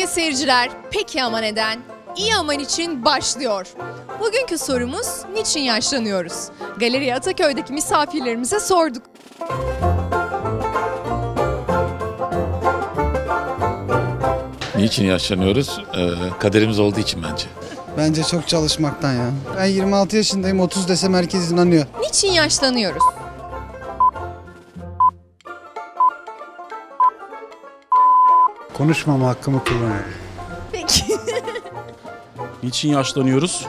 seyirciler, peki ama neden? İyi aman için başlıyor. Bugünkü sorumuz niçin yaşlanıyoruz? Galeri Ataköy'deki misafirlerimize sorduk. Niçin yaşlanıyoruz? Ee, kaderimiz olduğu için bence. Bence çok çalışmaktan ya. Ben 26 yaşındayım 30 desem herkes inanıyor. Niçin yaşlanıyoruz? Konuşmama hakkımı kullanıyorum. Peki. Niçin yaşlanıyoruz?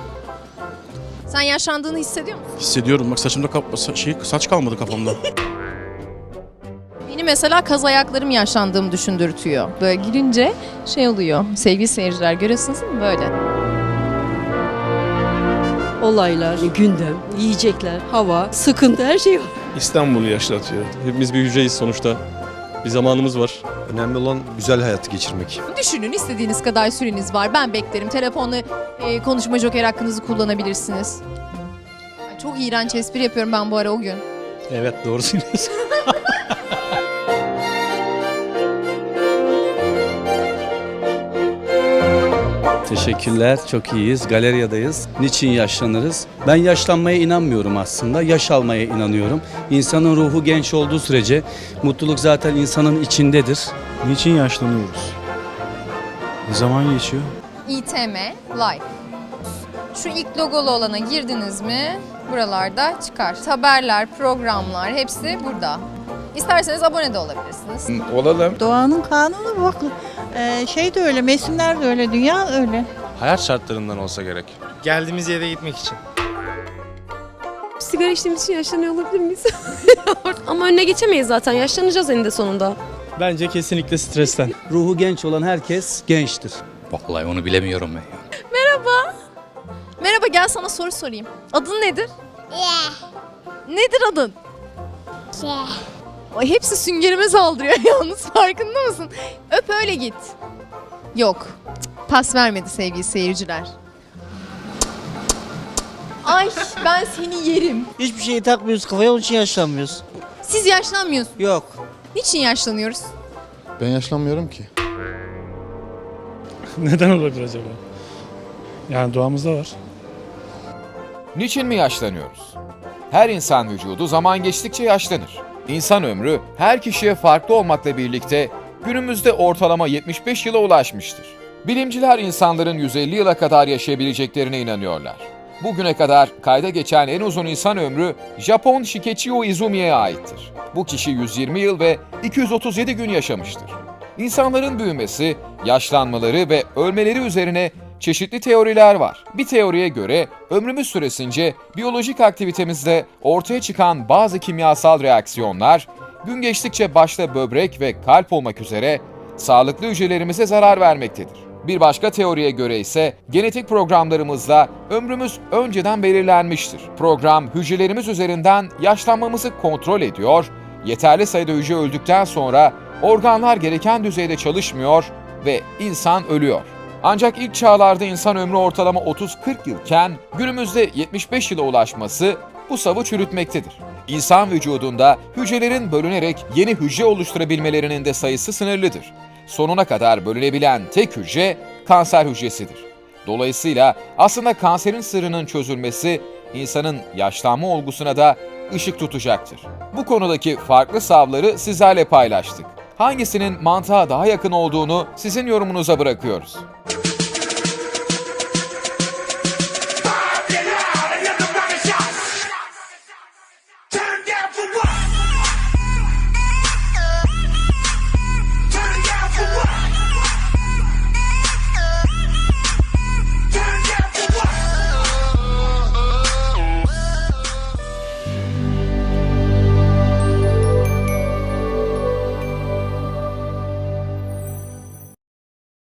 Sen yaşlandığını hissediyor musun? Hissediyorum bak saçımda kap sa- şey, saç kalmadı kafamda. Beni mesela kaz ayaklarım yaşlandığımı düşündürtüyor. Böyle girince şey oluyor. Sevgili seyirciler görüyorsunuz değil mi böyle? olaylar, gündem, yiyecekler, hava, sıkıntı her şey var. İstanbul'u yaşlatıyor. Hepimiz bir hücreyiz sonuçta. Bir zamanımız var. Önemli olan güzel hayatı geçirmek. Düşünün istediğiniz kadar süreniz var. Ben beklerim. Telefonla e, konuşma joker hakkınızı kullanabilirsiniz. Ay, Çok iğrenç espri yapıyorum ben bu ara o gün. Evet doğru söylüyorsun. Teşekkürler. Çok iyiyiz. Galeriyadayız. Niçin yaşlanırız? Ben yaşlanmaya inanmıyorum aslında. Yaş almaya inanıyorum. İnsanın ruhu genç olduğu sürece mutluluk zaten insanın içindedir. Niçin yaşlanıyoruz? Zaman geçiyor. İTM Live. Şu ilk logolu olana girdiniz mi buralarda çıkar. Haberler, programlar hepsi burada. İsterseniz abone de olabilirsiniz. Olalım. Doğanın kanunu bak. Ee, şey de öyle, mevsimler de öyle, dünya öyle. Hayat şartlarından olsa gerek. Geldiğimiz yere gitmek için. Sigara içtiğimiz için yaşlanıyor olabilir miyiz? Ama önüne geçemeyiz zaten. Yaşlanacağız eninde sonunda. Bence kesinlikle stresten. Ruhu genç olan herkes gençtir. Vallahi onu bilemiyorum ben ya. Merhaba gel sana soru sorayım. Adın nedir? Nedir adın? Ay, hepsi süngerime saldırıyor yalnız farkında mısın? Öp öyle git. Yok. Pas vermedi sevgili seyirciler. Ay ben seni yerim. Hiçbir şeyi takmıyoruz kafaya onun için yaşlanmıyoruz. Siz yaşlanmıyorsunuz. Yok. Niçin yaşlanıyoruz? Ben yaşlanmıyorum ki. Neden olabilir acaba? Yani doğamızda var. Niçin mi yaşlanıyoruz? Her insan vücudu zaman geçtikçe yaşlanır. İnsan ömrü her kişiye farklı olmakla birlikte günümüzde ortalama 75 yıla ulaşmıştır. Bilimciler insanların 150 yıla kadar yaşayabileceklerine inanıyorlar. Bugüne kadar kayda geçen en uzun insan ömrü Japon Shikechio Izumi'ye aittir. Bu kişi 120 yıl ve 237 gün yaşamıştır. İnsanların büyümesi, yaşlanmaları ve ölmeleri üzerine çeşitli teoriler var. Bir teoriye göre ömrümüz süresince biyolojik aktivitemizde ortaya çıkan bazı kimyasal reaksiyonlar gün geçtikçe başta böbrek ve kalp olmak üzere sağlıklı hücrelerimize zarar vermektedir. Bir başka teoriye göre ise genetik programlarımızla ömrümüz önceden belirlenmiştir. Program hücrelerimiz üzerinden yaşlanmamızı kontrol ediyor, yeterli sayıda hücre öldükten sonra organlar gereken düzeyde çalışmıyor ve insan ölüyor. Ancak ilk çağlarda insan ömrü ortalama 30-40 yılken günümüzde 75 yıla ulaşması bu savı çürütmektedir. İnsan vücudunda hücrelerin bölünerek yeni hücre oluşturabilmelerinin de sayısı sınırlıdır. Sonuna kadar bölünebilen tek hücre kanser hücresidir. Dolayısıyla aslında kanserin sırrının çözülmesi insanın yaşlanma olgusuna da ışık tutacaktır. Bu konudaki farklı savları sizlerle paylaştık. Hangisinin mantığa daha yakın olduğunu sizin yorumunuza bırakıyoruz.